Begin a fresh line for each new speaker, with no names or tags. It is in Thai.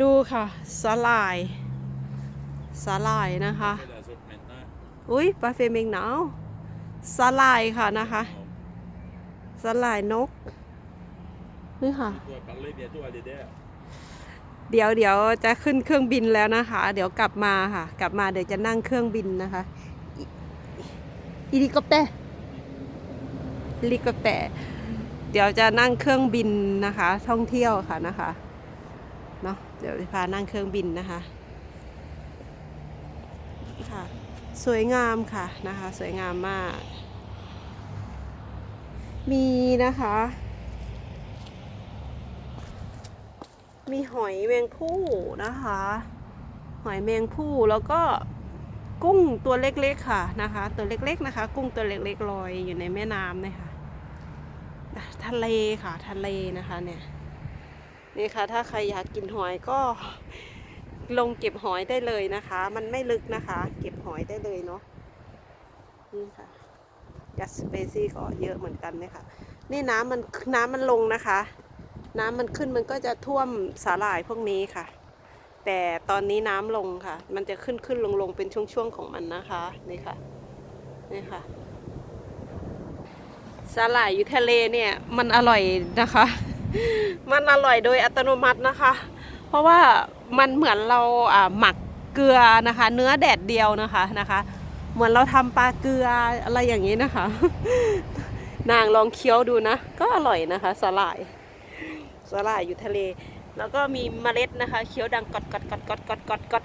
ดูค่ะสลายสลายนะคะ อุ้ยปลาเฟเมงหนาวสลายค่ะนะคะสลายนกนี่ค่ะ เดี๋ยวเดี๋ยวจะขึ้นเครื่องบินแล้วนะคะ เดี๋ยวกลับมาค่ะ กลับมาเดี๋ยวจะนั่งเครื่องบินนะคะอีลิคอปเตอร์ลิคอปเตอร์เดี๋ยวจะนั่งเครื่องบินนะคะ ท่องเที่ยวค่ะนะคะ เนาะเดี๋ยวจะพานั่งเครื่องบินนะคะค่ะสวยงามค่ะนะคะสวยงามมาก มีนะคะ มีหอยแมงผู้นะคะ หอยแมงผู้แล้วก็กุ้งตัวเล็กๆค่ะนะคะ ตัวเล็กๆนะคะ กุ้งตัวเล็กๆลอยอยู่ในแม่น้ำนะคะอะทะเลค่ะทะเลนะคะเนี่ย นี่ค่ะ ถ้าใครอยากกินหอยก็ลงเก็บหอยได้เลยนะคะ มันไม่ลึกนะคะ เก็บหอยได้เลยเนาะนี่ค่ะกัสเปซี่ก็เยอะเหมือนกันเนี่ยค่ะ นี่น้ำมันน้ำมันลงนะคะ น้ำมันขึ้นมันก็จะท่วมสาหร่ายพวกนี้ค่ะ แต่ตอนนี้น้ำลงค่ะ มันจะขึ้นขึ้นลงลงเป็นช่วงๆของมันนะคะนี่ค่ะนี่ค่ะสาหร่ายอยู่ทะเลเนี่ยมันอร่อยนะคะ มันอร่อยโดยอัตโนมัตินะคะ เพราะว่ามันเหมือนเราหมักเกลือนะคะ เนื้อแดดเดียวนะคะนะคะ เหมือนเราทำปลาเกลืออะไรอย่างนี้นะคะ นางลองเคี้ยวดูนะ ก็อร่อยนะคะสาหร่ายสาหร่ายอยู่ทะเล แล้วก็มีเมล็ดนะคะ เคี้ยวดังกดกดกดกดกดกดกด